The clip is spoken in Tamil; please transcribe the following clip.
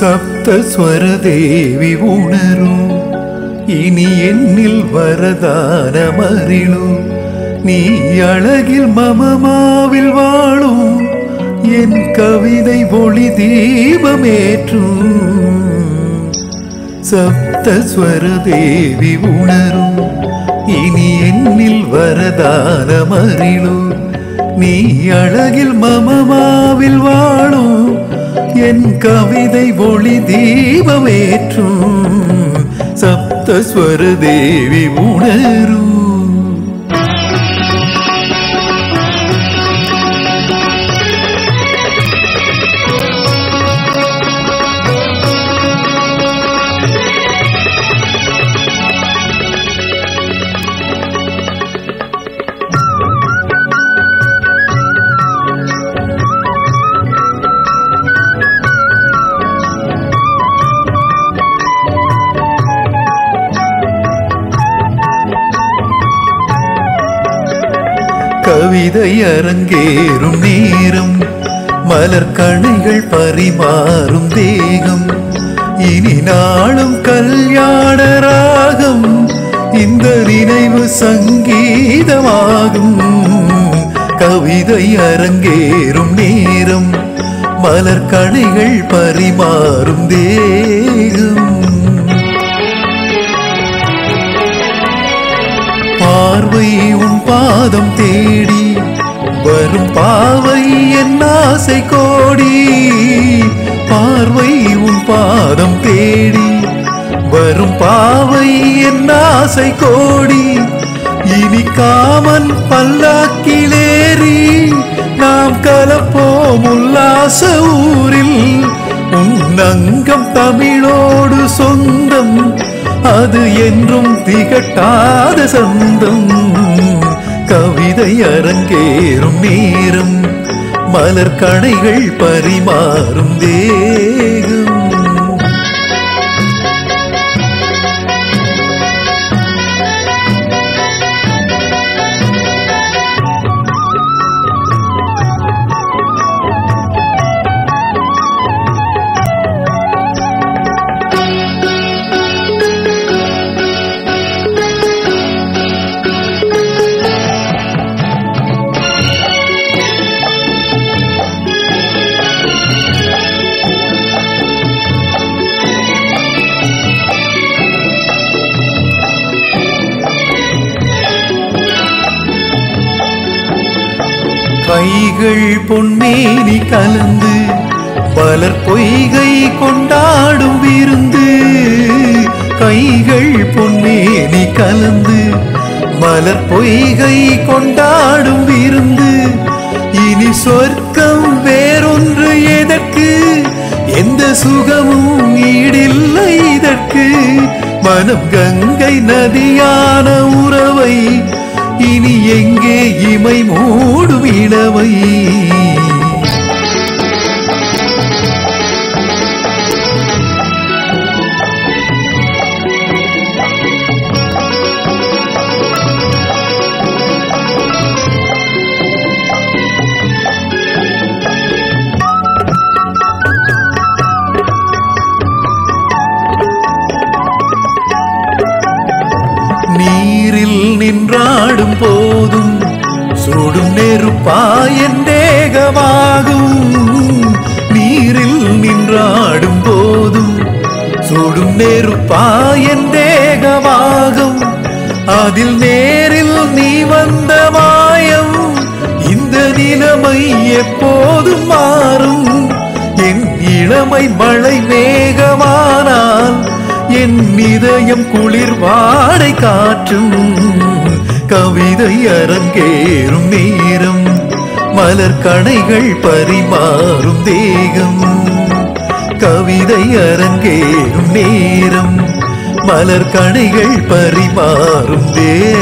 சப்தஸ்வரதேவி உணரும். இனி என்னில் வரதானம் அறிணும் நீ அழகில் மமமாவில் வாழும். என் கவிதை ஒளி தீபமேற்றும். சப்தஸ்வரதேவி உணரும். இனி என்னில் வரதானம் அறிணும் நீ அழகில் மமமாவில் வாழும். என் கவிதை ஒளி தீபமேற்றும் சப்தஸ்வர தேவி உணரும். கவிதை அரங்கேறும் நேரம் மலர்கணைகள் பரிமாறும் தேகம். இனி நாளும் கல்யாண ராகம் இந்த நினைவு சங்கீதமாகும். கவிதை அரங்கேறும் நேரம் மலர்கணைகள் பரிமாறும் தேகம். பார்வை உன் பாதம் தேடி வரும் பாவை என் ஆசை கோடி. பார்வை உன் பாதம் தேடி வரும் பாவை என் ஆசை கோடி. இனி காமன் பல்லாக்கிலேறி நாம் கலப்போம் உல்லாச ஊரில். உன் அங்கம் தமிழோடு சொந்தம் அது என்றும் திகட்டாத சொந்தம். கவிதை அரங்கேறும் நேரம். மலர் கணைகள் பரிமாறும் தேகம் பொய்கள் பொன்மேனி கலந்து பலர் பொய்கை கொண்டாடும் விருந்து கைகள் பொன்மேனி கலந்து மலர் பொய்கை கொண்டாடும் விருந்து. இனி சொர்க்கம் வேறொன்று எதற்கு? எந்த சுகமும் ஈடில்லை இதற்கு. மனம் கங்கை நதியான உறவை இனி எங்கே இமை மூடும் இளவை? போதும். சுடும் நெருப்பாயன் தேகமாகும். நீரில் நின்றாடும் போதும். சுடும் நெருப்பாயன் தேகமாகும். அதில் நேரில் நீ வந்த மாயம். இந்த நிலைமை எப்போதும் மாறும். என் இளமை மழை மேகமானால் என் இதயம் குளிர் வாடை காற்றும். கவிதை அரங்கேறும் நேரம் மலர் கணைகள் பரிமாறும் தேகம். கவிதை அரங்கேறும் நேரம் மலர் கணைகள் பரிமாறும் தேகம்